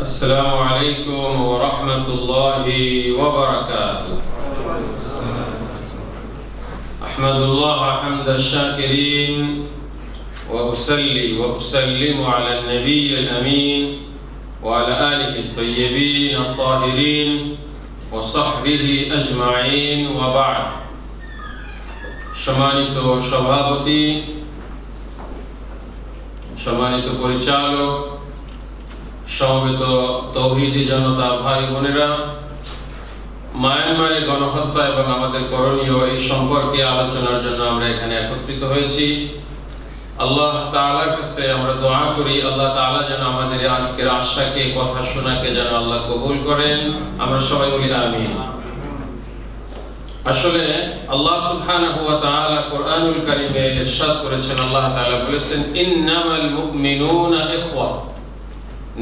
السلام عليكم ورحمة الله وبركاته أحمد الله حمد الشاكرين وأصلي وأسلم على النبي الأمين وعلى آله الطيبين الطاهرين وصحبه أجمعين وبعد সম্মানিত সভাপতি সম্মানিত পরিচালক সমবেত তৌহিদি জনতা, ভাই বোনেরা মায়ানমারে গণহত্যা এবং আমাদের করণীয় এই সম্পর্কে আলোচনার জন্য আমরা এখানে একত্রিত হয়েছি। আল্লাহ কাছে আমরা দোয়া করি, আল্লাহ যেন আমাদের আজকের আশাকে, কথা শোনাকে যেন আল্লাহ কবুল করেন। আমরা সবাই বলি আসলে আল্লাহ সুবহানাহু ওয়া তাআলা কোরআনুল কারীমে ইরশাদ করেছেন। আল্লাহ তাআলা বলেছেন, ইন্নামাল মুমিনুনা ইখওয়া।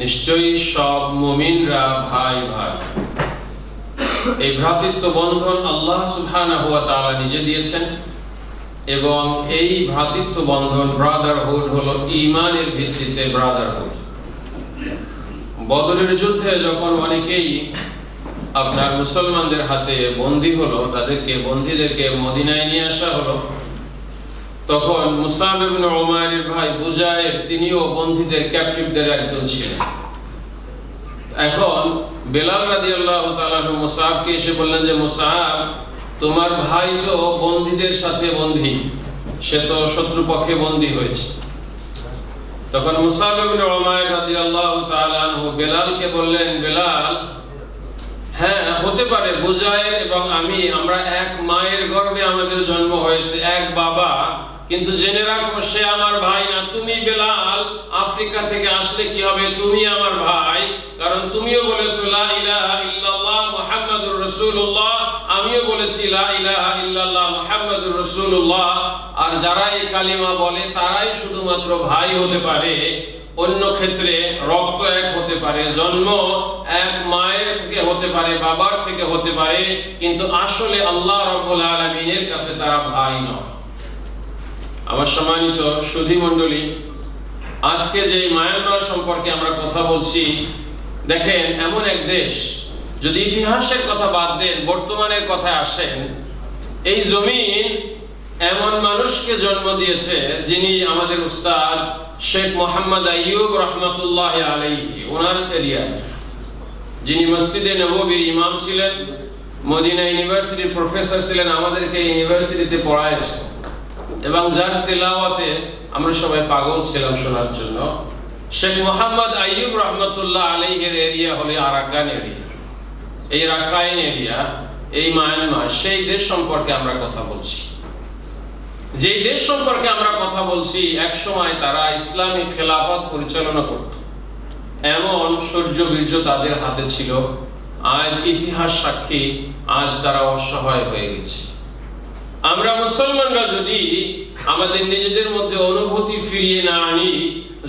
নিশ্চয়ই সব মুমিনরা ভাই ভাই। এই ভ্রাতৃত্ব বন্ধন আল্লাহ সুবহানাহু ওয়া তাআলা নিজে দিয়েছেন এবং এই ভ্রাতৃত্ব বন্ধন ব্রাদারহুড হলো ঈমানের ভিত্তিতে ব্রাদারহুড বদরের যুদ্ধে যখন অনেকেই আপনার মুসলমানদের হাতে বন্দী হলো, তাদেরকে বন্দীদেরকে মদিনায় নিয়ে আসা হলো তখন মুসাব ইবনে উমাইরের ভাই বুজায়ের তিনিও বন্দীদের ক্যাপটিভদের একজন ছিলেন। এখন বেলাল রাদিয়াল্লাহু তাআলা মুসাবকে এসে বললেন যে, মুসাব, তোমার ভাই তো বন্দীদের সাথে বন্দী। সে তো শত্রুপক্ষে বন্দী হয়েছে। তখন মুসাব ইবনে উমাইর রাদিয়াল্লাহু তাআলা আনহু বেলালকে বললেন, বেলাল হ্যাঁ হতে পারে বুজায়ের এবং আমি, আমরা এক মায়ের গর্ভে আমাদের জন্ম হয়েছে, এক বাবা কিন্তু জেনে রাখো, সে আমার ভাই না। তুমি বেলাল, আফ্রিকা থেকে আসলে কি হবে? তুমি আমার ভাই। কারণ তুমিও বলেছ, লা ইলাহা ইল্লাল্লাহ মুহাম্মাদুর রাসূলুল্লাহ। আমিও বলেছি, লা ইলাহা ইল্লাল্লাহ মুহাম্মাদুর রাসূলুল্লাহ। আর যারা এই কালিমা বলে, তারাই শুধুমাত্র ভাই হতে পারে। অন্য ক্ষেত্রে রক্ত এক হতে পারে, জন্ম এক মায়ের থেকে হতে পারে, বাবার থেকে হতে পারে। কিন্তু আসলে আল্লাহ রব্বুল আলামিনের কাছে তারা ভাই নয়। আমার সম্মানিত সুধী মণ্ডলী আজকে যে মায়ানমার সম্পর্কে আমরা কথা বলছি, দেখেন এমন এক দেশ, যদি ইতিহাসের কথা বাদ দেন, বর্তমানের কথায় আসেন, এই জমিন এমন মানুষকে জন্ম দিয়েছে যিনি আমাদের উস্তাদ শেখ মোহাম্মদ আইয়ুব রহমতুল্লাহ আলাইহি, ওনার এরিয়ায়। যিনি মসজিদে নববীর ইমাম ছিলেন, মদিনা ইউনিভার্সিটির প্রফেসর ছিলেন, আমাদেরকে ইউনিভার্সিটিতে পড়াইছে এবং যার তেলাওয়াতে আমরা সবাই পাগল ছিলাম শোনার জন্য, শেখ মোহাম্মদ আইয়ুব রহমতুল্লাহ আলাইহের এরিয়া হলে আরাকান এরিয়া। এই রাখাইন এরিয়া, এই মায়ানমার, সেই দেশ সম্পর্কে আমরা কথা বলছি। যে দেশ সম্পর্কে আমরা কথা বলছি, এক সময় তারা ইসলামী খেলাফত পরিচালনা করত। এমন সূর্য বীর্য তাদের হাতে ছিল। আজ ইতিহাস সাক্ষী, আজ তারা অসহায় হয়ে গেছে। আমরা মুসলমানরা যদি আমাদের নিজেদের মধ্যে অনুভূতি ফিরিয়ে না আনি,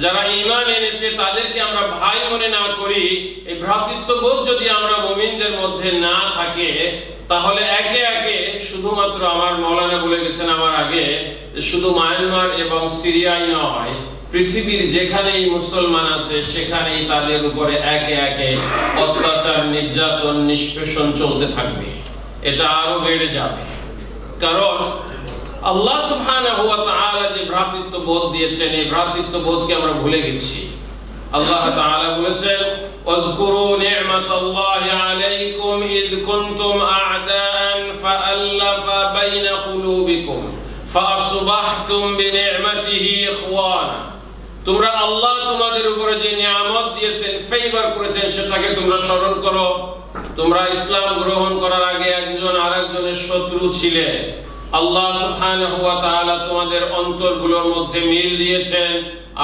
যারা ইমান এনেছে তাদেরকে আমরা ভাই মনে না করি, এই ভ্রাতৃত্ববোধ যদি আমরা মুমিনদের মধ্যে না থাকে, তাহলে একে একে শুধুমাত্র আমার মৌলানা বলে গেছেন আমার আগে শুধু মায়ানমার এবং সিরিয়াই নয়, পৃথিবীর যেখানেই মুসলমান আছে, সেখানেই তাদের উপরে একে একে অত্যাচার, নির্যাতন, নিষ্পেষণ চলতে থাকবে। এটা আরও বেড়ে যাবে। কারণ আল্লাহ সুবহানাহু ওয়া তাআলা যে ভ্রাতৃত্ব বোধ দিয়েছেন, এই ভ্রাতৃত্ব বোধকে আমরা ভুলে গেছি। আল্লাহ তাআলা বলেছেন, ওয়াজকুরু নি'মাতাল্লাহি আলাইকুম ইয কুনতুম আ'দাআন ফাআল্লাফা বাইনা কুলুবিকুম ফাআসবাহতুম বিনি'মাতিহি ইখওয়ানা। তোমরা আল্লাহ তোমাদের উপরে যে নিয়ামত দিয়েছেন ফেভার করেছেন, সেটাকে তোমরা স্মরণ করো। তোমরা ইসলাম গ্রহণ করার আগে একজন আরেকজনের শত্রু ছিলে। আল্লাহ সুবহানাহু ওয়া তাআলা তোমাদের অন্তরগুলোর মধ্যে মিল দিয়েছেন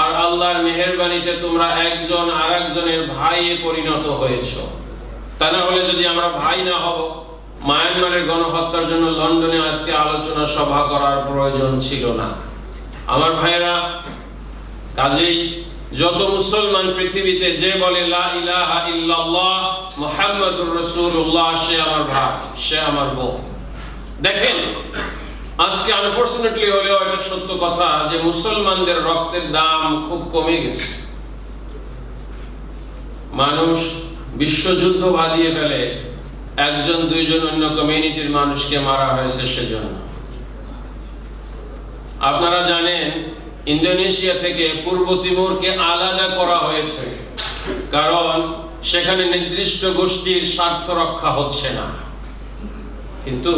আর আল্লাহর মেহেরবানিতে তোমরা একজন আরেকজনের ভাইয়ে পরিণত হয়েছো। তা না হলে যদি আমরা ভাই না হব, মায়ানমারের গণহত্যার জন্য লন্ডনে আজকে আলোচনা সভা করার প্রয়োজন ছিল না। আমার ভাইরা কাজেই যত মুসলমান পৃথিবীতে যে বলে, লা ইলাহা ইল্লাল্লাহ, মুহাম্মাদুর রাসূলুল্লাহ সে আমার ভাই সে আমার বোন। দেখেন, আজকে আনফরচুনেটলি হলেও এটা সত্য কথা যে মুসলমানদের রক্তের দাম খুব কমে গেছে। মানুষ বিশ্বযুদ্ধ বাঁধিয়ে ফেলে, একজন, দুইজন অন্য কমিউনিটির মানুষকে মারা হয়েছে সেজন্য। আপনারা জানেন ইন্দোনেশিয়া থেকে পূর্ব তিমুরকে আলাদা করা হয়েছে। কারণ সেখানে নির্দিষ্ট গোষ্ঠীর স্বার্থ রক্ষা হচ্ছে না। কিন্তু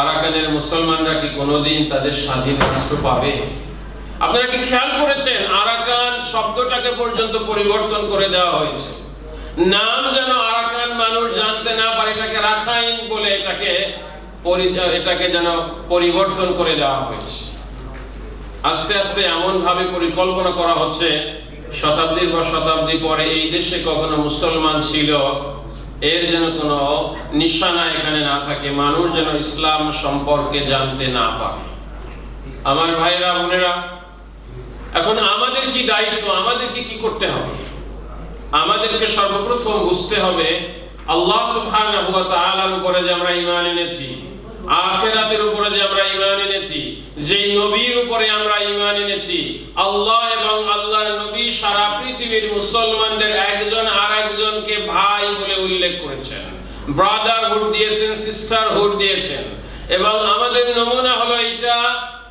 আরাকানের মুসলমানরা কি কোনোদিন তাদের স্বাধীন রাষ্ট্র পাবে? আপনারা কি খেয়াল করেছেন? আরাকান শব্দটাকে পর্যন্ত পরিবর্তন করে দেওয়া হয়েছে। নাম যেন আরাকান মানুষ জানতে না পারে, এটাকে রাখাইন বলে এটাকে এটাকে যেন পরিবর্তন করে দেওয়া হয়েছে। আস্তে আস্তে এমন ভাবে পরিকল্পনা করা হচ্ছে, শতাব্দীর পর শতাব্দী পরে এই দেশে কখনো মুসলমান ছিল, এর যেন কোনো নিশানা এখানে না থাকে, মানুষ যেন ইসলাম সম্পর্কে জানতে না পারে। আমার ভাইরা বোনেরা, এখন আমাদের কি দায়িত্ব, আমাদেরকে কি করতে হবে? আমাদেরকে সর্বপ্রথম বুঝতে হবে, আল্লাহ সুবহানাহু ওয়া তাআলার উপরে যে আমরা ঈমান এনেছি আখিরাতের উপরে যে আমরা ঈমান এনেছি, যেই নবীর উপরে আমরা ঈমান এনেছি, আল্লাহ এবং আল্লাহর নবী সারা পৃথিবীর মুসলমানদের একজন আরেকজনকে ভাই বলে উল্লেখ করেছেন ব্রাদারহুড দিয়েছেন সিস্টারহুড দিয়েছেন। এবং আমাদের নমুনা হলো এটা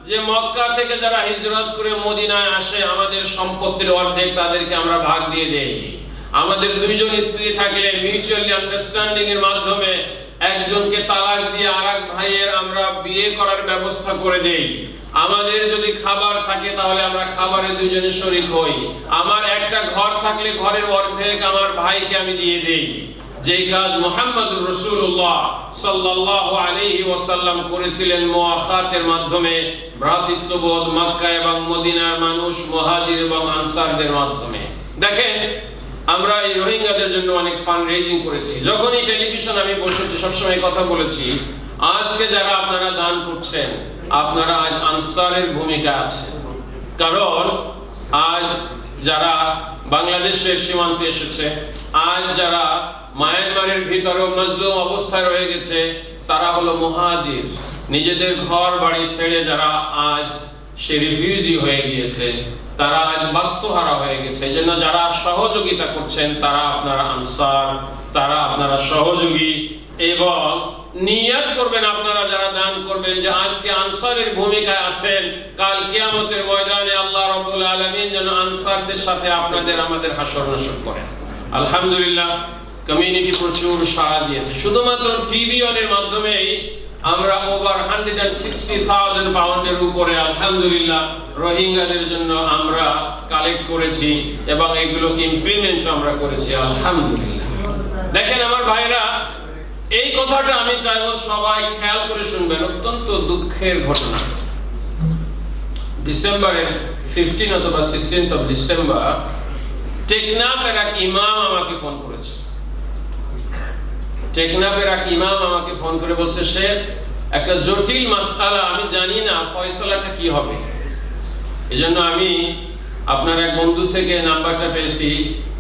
যে মক্কা থেকে যারা হিজরত করে মদিনায় আসে, আমাদের সম্পত্তির অর্ধেক তাদেরকে আমরা ভাগ দিয়ে দেই। আমাদের দুইজন স্ত্রী থাকলে মিউচুয়ালি আন্ডারস্ট্যান্ডিং এর মাধ্যমে একজনকে তালাক দিয়ে আরেক ভাইয়ের আমরা বিয়ে করার ব্যবস্থা করে দেই। আমাদের যদি খাবার থাকে তাহলে আমরা খাবারে দুইজনে শরিক হই। আমার একটা ঘর থাকলে ঘরের অর্ধেক আমার ভাইকে আমি দিয়ে দেই। যেই কাজ মোহাম্মদুর রসুল্লাহ সাল্লাল্লাহু আলাইহি ওয়াসাল্লাম করেছিলেন মুআখাতের মাধ্যমে ভ্রাতৃত্ববোধ মক্কা এবং মদিনার মানুষ মুহাজির এবং আনসারদের মাধ্যমে। দেখেন আমরা এই রোহিঙ্গাদের জন্য অনেক ফান্ড রেজিং করেছি। যখনই টেলিভিশন আমি বসেছি, সবসময় কথা বলেছি, আজকে যারা আপনারা দান করছেন, আপনারা আজ আনসারের ভূমিকা আছে। কারণ আজ যারা বাংলাদেশের সীমান্তে এসেছে, আজ যারা মায়ানমারের ভিতরেও মজলুম অবস্থায় রয়ে গেছে, তারা হলো মুহাজির। নিজেদের ঘর বাড়ি ছেড়ে যারা আজ সে রিফিউজি হয়ে গিয়েছে তারা আজ বাস্তুহারা হয়ে গেছে। এই জন্য যারা সহযোগিতা করছেন, তারা আপনারা আনসার, তারা আপনারা সহযোগী এবং নিয়াত করবেন আপনারা যারা দান করবেন যে আজকে আনসারের ভূমিকায় আছেন। কাল কিয়ামতের ময়দানে আল্লাহ রাব্বুল আলামিন যেন আনসারদের সাথে আপনাদের আমাদের হাসর নাসর করেন। আলহামদুলিল্লাহ কমিউনিটি প্রচুর সাড়া দিয়েছে। শুধুমাত্র টিভি অনের মাধ্যমেই আমরা over hundred and sixty thousand পাউন্ডের উপরে, আলহামদুলিল্লাহ, রোহিঙ্গাদের জন্য আমরা কালেক্ট করেছি এবং এগুলোকে ইমপ্লিমেন্ট আমরা করেছি, আলহামদুলিল্লাহ। দেখেন আমার ভাইরা, এই কথাটা আমি চাইব সবাই খেয়াল করে শুনবেন, অত্যন্ত দুঃখের ঘটনা। ডিসেম্বরের ফিফটিন অথবা সিক্সটিন্থ অফ ডিসেম্বর টেকনাফের এক ইমাম আমাকে ফোন করেছে। টেকনাফের এক ইমাম আমাকে ফোন করে বলছে, শেখ, একটা জটিল মাসআলা, আমি জানি না ফয়সালাটা কি হবে। আমি আপনার এক বন্ধু থেকে নাম্বারটা পেয়েছি,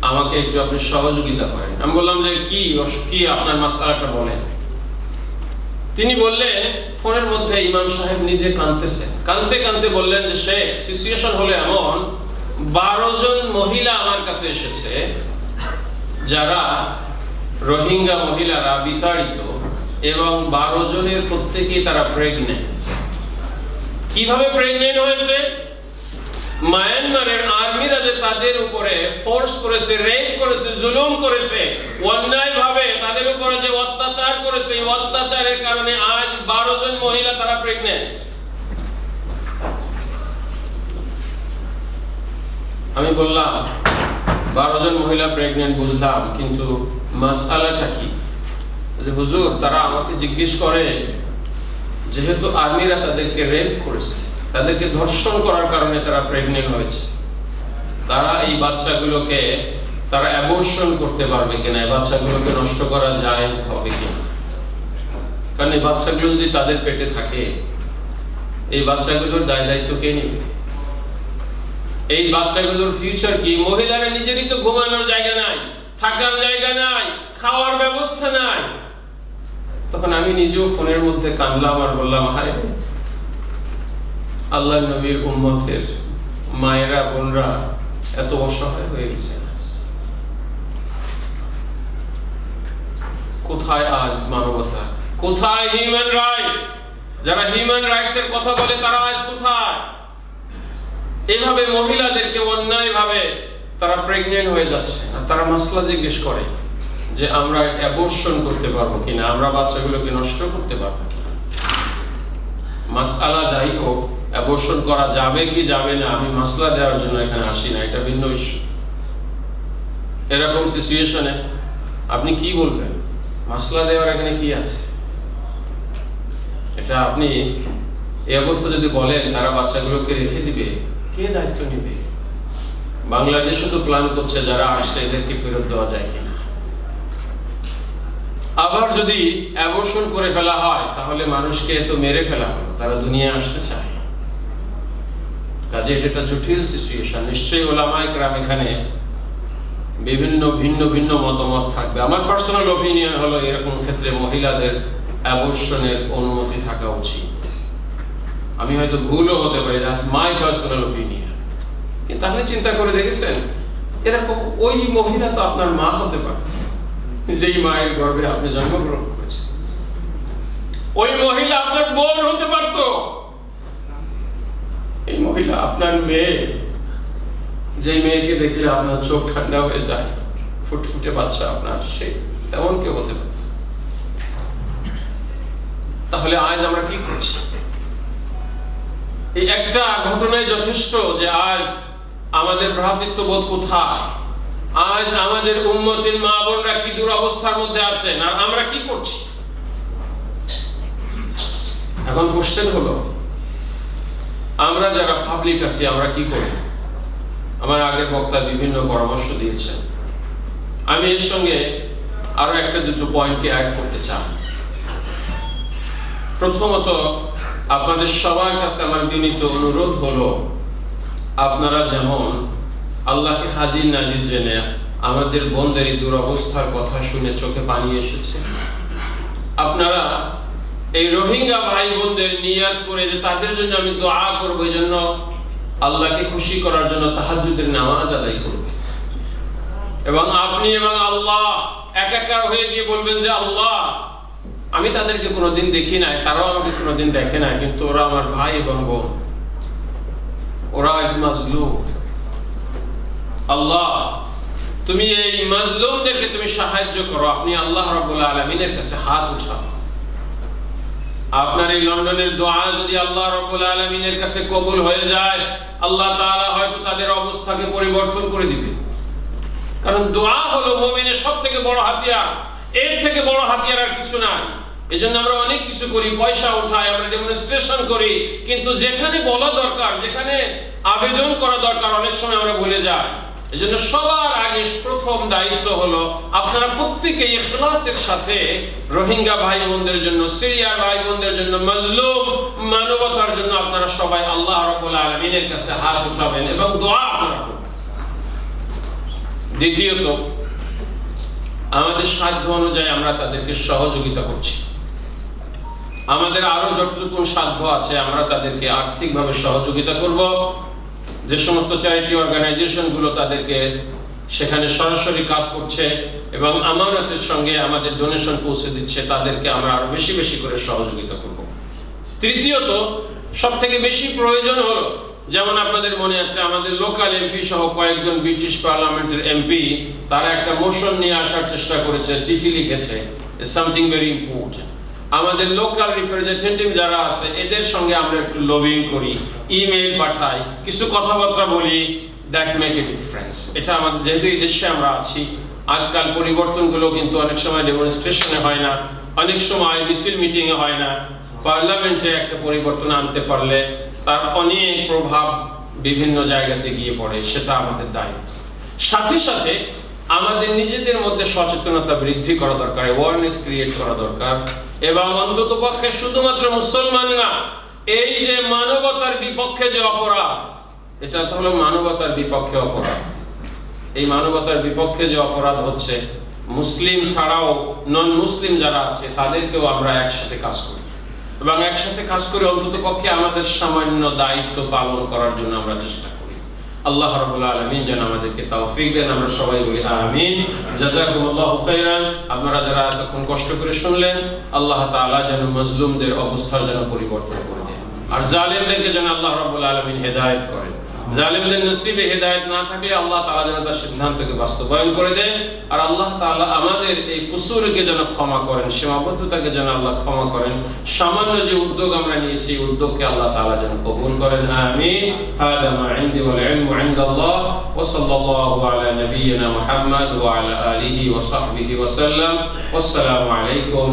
আমাকে একটু আপনি সহযোগিতা করেন। আমি বললাম যে, কি কি আপনার মাসআলাটা বলেন? তিনি বললেন ফোনের মধ্যে ইমাম সাহেব নিজে কাঁদতেছেন কাঁদতে কাঁদতে বললেন যে, শেখ সিচুয়েশন হলো এমন, বারো জন মহিলা আমার কাছে এসেছে, যারা রোহিঙ্গা মহিলারা বিতাড়িত এবং বারো জনের প্রত্যেকেই তারা প্রেগনেন্ট কীভাবে প্রেগনেন্ট হয়েছে? মায়ানমারের আর্মিরা যে তাদের উপরে ফোর্স করেছে রেপ করেছে, জুলুম করেছে ভাবে তাদের উপরে যে অত্যাচার করেছে, এই অত্যাচারের কারণে আজ বারো জন মহিলা তারা প্রেগনেন্ট আমি বললাম বারো জন মহিলা প্রেগনেন্ট বুঝলাম, কিন্তু মাসালাটা কি? যে হুজুর, তারা আমাকে জিজ্ঞেস করে, যেহেতু আর্মিরা তাদেরকে রেপ করেছে, তাদেরকে ধর্ষণ করার কারণে তারা প্রেগনেন্ট হয়েছে, তারা এই বাচ্চাগুলোকে, তারা অ্যাবর্শন করতে পারবে কিনা, এই বাচ্চাগুলোকে নষ্ট করা যায় হবে কিনা? কারণ এই বাচ্চাগুলো যদি তাদের পেটে থাকে, এই বাচ্চাগুলোর দায় দায়িত্ব কে নেবে? এই বাচ্চাগুলোর ফিউচার কি? মহিলারা নিজেরই তো ঘুমানোর জায়গা নাই, থাকার জায়গা নাই, খাওয়ার ব্যবস্থা নাই। তখন আমি নিজেও ফোনের মধ্যে কান্দলাম আর বললাম হাই আল্লাহ নবীর উম্মতের মায়েরা, বোনরা এত অসহায় হয়ে গেছে। কোথায় আজ মানবতা? কোথায় হিউম্যান রাইটস যারা হিউম্যান রাইটস এর কথা বলে, তারা আজ কোথায়? এভাবে মহিলাদেরকে অন্যায়ভাবে তারা প্রেগনেন্ট হয়ে যাচ্ছে। আর তারা মাসলা জিজ্ঞেস করে যে, আমরা অ্যাবর্শন করতে পারব কিনা? আমরা বাচ্চাগুলোকে নষ্ট করতে পারব কিনা? মাসআলা যাই হোক অ্যাবর্শন করা যাবে কি যাবে না, আমি মাসলা দেওয়ার জন্য এখানে আসি না, এটা ভিন্ন ইস্যু এরকম সিচুয়েশনে আপনি কি বলবেন? মাসলা দেওয়ার এখানে কি আছে? এটা আপনি এই অবস্থা যদি বলেন, তারা বাচ্চাগুলোকে রেখে দিবে? কে দায়িত্ব নেবে? বাংলাদেশ শুধু প্ল্যান করছে যারা আসছে এদেরকে ফেরত দেওয়া যায় কিনা। আবার যদি অ্যাবর্শন করে ফেলা হয়, তাহলে মানুষকে তো মেরে ফেলা হলো, তারা দুনিয়ায় আসতে চায়। কাজে এটা একটা জটিল সিচুয়েশন নিশ্চয়ই ওলামায়ে কেরাম এখানে বিভিন্ন ভিন্ন ভিন্ন মতামত থাকবে। আমার পার্সোনাল ওপিনিয়ন হলো এরকম ক্ষেত্রে মহিলাদের অ্যাবর্শনের অনুমতি থাকা উচিত। আমি হয়তো ভুলও হতে পারি মাই পার্সোনাল ওপিনিয়ন কিন্তু আপনি চিন্তা করে দেখেছেন, এরকম ওই মহিলা তো আপনার মা হতে পারে, যেই মায়ের গর্ভে আপনি জন্মগ্রহণ করেছেন। ওই মহিলা আপনার বোন হতে পারত। এই মহিলা আপনার মেয়ে যে মেয়েকে দেখলে আপনার চোখ ঠান্ডা হয়ে যায়, ফুটফুটে বাচ্চা আপনার, সে তেমন কেউ হতে পারে তাহলে আজ আমরা কি করছি? এই একটা ঘটনায় যথেষ্ট যে আজ আমাদের ভ্রাতৃত্ববোধ কোথায়? আজ আমাদের উন্মতির মা বোনরা কি দুরবস্থার মধ্যে আছেন? আর আমরা কি করছি? এখন কোশ্চেন হলো, আমরা যারা পাবলিক আছি, আমরা কি করি? আমার আগের বক্তা বিভিন্ন পরামর্শ দিয়েছেন। আমি এর সঙ্গে আরও একটা দুটো পয়েন্টকে অ্যাড করতে চাই। প্রথমত আপনাদের সবার কাছে আমার বিনীত অনুরোধ হলো, আপনারা যেমন আল্লাহকে হাজির নাজির জেনে আমাদের বোনদের এই দুরবস্থার কথা শুনে চোখে পানি এসেছে, আপনারা এই রোহিঙ্গা ভাই বোনদের নিয়াত করে যে তাদের জন্য আমি দোয়া করব, এই জন্য আল্লাহকে খুশি করার জন্য তাহাজুদের নামাজ আদায় করবে। এবং আপনি এবং আল্লাহ একাকার হয়ে গিয়ে বলবেন যে, আল্লাহ আমি তাদেরকে কোনোদিন দেখি নাই, তারাও আমাকে কোনোদিন দেখে নাই, কিন্তু ওরা আমার ভাই এবং বোন। ওরা আজ মাজলুম। আল্লাহ, তুমি এই মাজলুমদেরকে তুমি সাহায্য করো, আপনি আল্লাহ রাব্বুল আলামিনের কাছে হাত উঠাও। আপনার এই লন্ডনের দোয়া যদি আল্লাহ রাব্বুল আলামিনের কাছে কবুল হয়ে যায়, আল্লাহ তাআলা হয়তো তাদের অবস্থাকে পরিবর্তন করে দিবে। কারণ দোয়া হলো মুমিনের সবথেকে বড় হাতিয়ার। এর থেকে বড় হাতিয়ার আর কিছু নাই। এজন্য আমরা অনেক কিছু করি, পয়সা উঠাই, আমরা ডেমনস্ট্রেশন করি। কিন্তু যেখানে বলা দরকার, যেখানে আবেদন করা দরকার, অনেক সময় আমরা ভুলে যাই। এজন্য সবার আগে প্রথম দায়িত্ব হলো আপনারা প্রত্যেকে ইখলাসের সাথে রোহিঙ্গা ভাই বোনদের জন্য, সিরিয়ার ভাই বোনদের জন্য, মজলুম মানবতার জন্য আপনারা সবাই আল্লাহ রাব্বুল আলামিনের কাছে হাত উঠাবেন এবং দোয়া আপনারা করবেন। দ্বিতীয়ত, আমাদের সাধ্য অনুযায়ী আমরা তাদেরকে সহযোগিতা করছি। আমাদের আরও যতটুকু সাধ্য আছে, আমরা তাদেরকে আর্থিকভাবে সহযোগিতা করব। যে সমস্ত চ্যারিটি অর্গানাইজেশনগুলো তাদেরকে সেখানে সরাসরি কাজ করছে এবং আমানতের সঙ্গে আমাদের ডোনেশন পৌঁছে দিচ্ছে, তাদেরকে আমরা আরও বেশি বেশি করে সহযোগিতা করব। তৃতীয়ত সব থেকে বেশি প্রয়োজন হলো, যেমন আপনাদের মনে আছে, আমাদের লোকাল এমপি সহ কয়েকজন ব্রিটিশ পার্লামেন্টের এমপি তারা একটা মোশন নিয়ে আসার চেষ্টা করেছে, চিঠি লিখেছে সামথিং ভেরি ইম্পর্টেন্ট আমাদের লোকাল রিপ্রেজেন্টেটিভ যারা আছে, এদের সঙ্গে আমরা একটু লবিং করি ইমেল পাঠাই, কিছু কথাবার্তা বলি দ্যাট মেক এ ডিফারেন্স এটা আমাদের, যেহেতু এই দেশে আমরা আছি, আজকাল পরিবর্তনগুলো কিন্তু অনেক সময় ডেমনস্ট্রেশনে হয় না, অনেক সময় মিছিল মিটিংয়ে হয় না পার্লামেন্টে একটা পরিবর্তন আনতে পারলে তার অনেক প্রভাব বিভিন্ন জায়গাতে গিয়ে পড়ে, সেটা আমাদের দায়িত্ব। সাথে সাথে আমাদের নিজেদের মধ্যে সচেতনতা বৃদ্ধি করা দরকার অ্যাওয়ারনেস ক্রিয়েট করা দরকার। এবং অন্তত পক্ষে শুধুমাত্র মুসলমান না, এই যে মানবতার বিপক্ষে যে অপরাধ, এটা তো হলো মানবতার বিপক্ষে অপরাধ। এই মানবতার বিপক্ষে যে অপরাধ হচ্ছে, মুসলিম ছাড়াও নন মুসলিম যারা আছে, তাদেরকেও আমরা একসাথে কাজ করি। এবং একসাথে কাজ করে অন্তত পক্ষে আমাদের সামান্য দায়িত্ব পালন করার জন্য আমরা চেষ্টা আল্লাহ রাব্বুল আলামিন যেন আমাদেরকে তৌফিক দেন, আমরা সবাই বলি আমিন। জাযাকুমুল্লাহু খাইরান আপনারা যারা এতক্ষণ কষ্ট করে শুনলেন, আল্লাহ তাআলা যেন মজলুমদের অবস্থার যেন পরিবর্তন করে দেন। আর জালেমদেরকে যেন আল্লাহ রাব্বুল আলামিন হেদায়েত করেন। জালেমদের নসিবে হেদায়েত না থাকলে আল্লাহ তাআলা যেন তার সিদ্ধান্তকে বাস্তবায়ন করে দেন আর আল্লাহ তাআলা আমাদের এই কুসুরকে যেন ক্ষমা করেন, সীমাবদ্ধতাকে যেন আল্লাহ ক্ষমা করেন। সামান্য যে উদ্যোগ আমরা নিয়েছি উদ্যোগকে আল্লাহ তাআলা যেন কবুল করেন। আমিন। হাদা মা ইনদি ওয়াল ইলমু ইনদাল্লাহ। ওয়া সাল্লাল্লাহু আলা নাবিয়িনা মুহাম্মদ ওয়া আলা আলিহি ওয়া সাহবিহি ওয়া সাল্লাম। ওয়াসসালামু আলাইকুম